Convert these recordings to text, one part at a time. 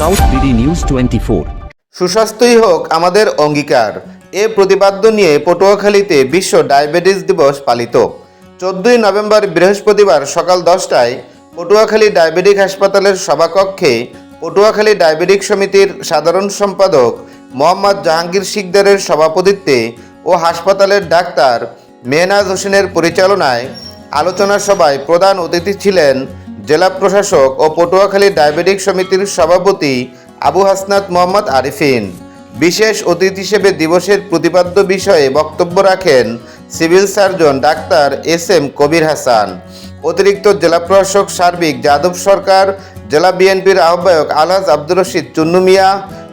South BD News Twenty Four সুস্বাস্থ্যই হোক আমাদের অঙ্গীকার। এ প্রতিপাদ্য নিয়ে পটুয়াখালীতে বিশ্ব ডায়াবেটিস দিবস পালিত। চোদ্দই নভেম্বর বৃহস্পতিবার সকাল দশটায় পটুয়াখালী ডায়াবেটিক হাসপাতালের সভাকক্ষে পটুয়াখালী ডায়াবেটিক সমিতির সাধারণ সম্পাদক মোহাম্মদ জাহাঙ্গীর শিকদারের সভাপতিত্বে ও হাসপাতালের ডাক্তার মেহনাজ হোসেনের পরিচালনায় আলোচনা সভায় প্রধান অতিথি ছিলেন জেলা প্রশাসক ও পটুয়াখালী ডায়াবেটিক সমিতির সভাপতি আবু হাসনাত মোহাম্মদ আরিফিন। বিশেষ অতিথি হিসেবে দিবসের প্রতিপাদ্য বিষয়ে বক্তব্য রাখেন civil surgeon doctor S M Kabir Hasan. অতিরিক্ত জেলা প্রশাসক সার্বিক যাদব সরকার জেলা বিএনপির আহ্বায়ক আলহাজ আব্দুর রশিদ চুন্নু মিয়া,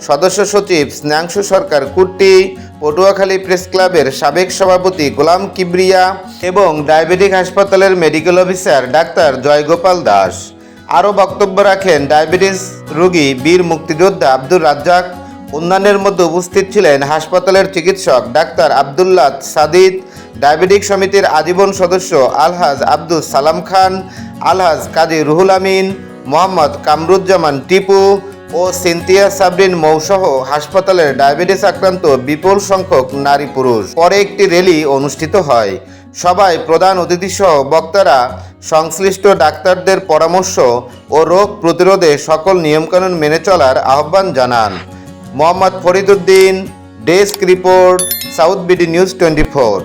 সদস্য সচিব স্নেহাংশু সরকার কুট্টি পটুয়াখালী প্রেস ক্লাবের সাবেক সভাপতি গোলাম কিবরিয়া এবং ডায়াবেটিক হাসপাতালের medical officer doctor Joygopal Das. আরও বক্তব্য রাখেন ডায়াবেটিস রোগী বীর মুক্তিযোদ্ধা আব্দুর রাজ্জাক। অন্যান্যের মধ্যে উপস্থিত ছিলেন হাসপাতালের চিকিৎসক ডাক্তার আবদুল্লাহ সাদিদ, ডায়াবেটিক সমিতির আজীবন সদস্য আলহাজ আব্দুল সালাম খান, আলহাজ কাজী রুহুল আমিন মোহাম্মদ কামরুজ্জামান টিপু ও সিনতিয়া সাবরিন মৌসহ হাসপাতালের ডায়াবেটিস আক্রান্ত বিপুল সংখ্যক নারী পুরুষ। পরে একটি র্যালি অনুষ্ঠিত হয়। সভায় প্রধান অতিথি সহ বক্তারা সংশ্লিষ্ট ডাক্তারদের পরামর্শ ও রোগ প্রতিরোধে সকল নিয়মকানুন মেনে চলার আহ্বান জানান। Mohammad Fariduddin, desk report, South BD News Twenty Four.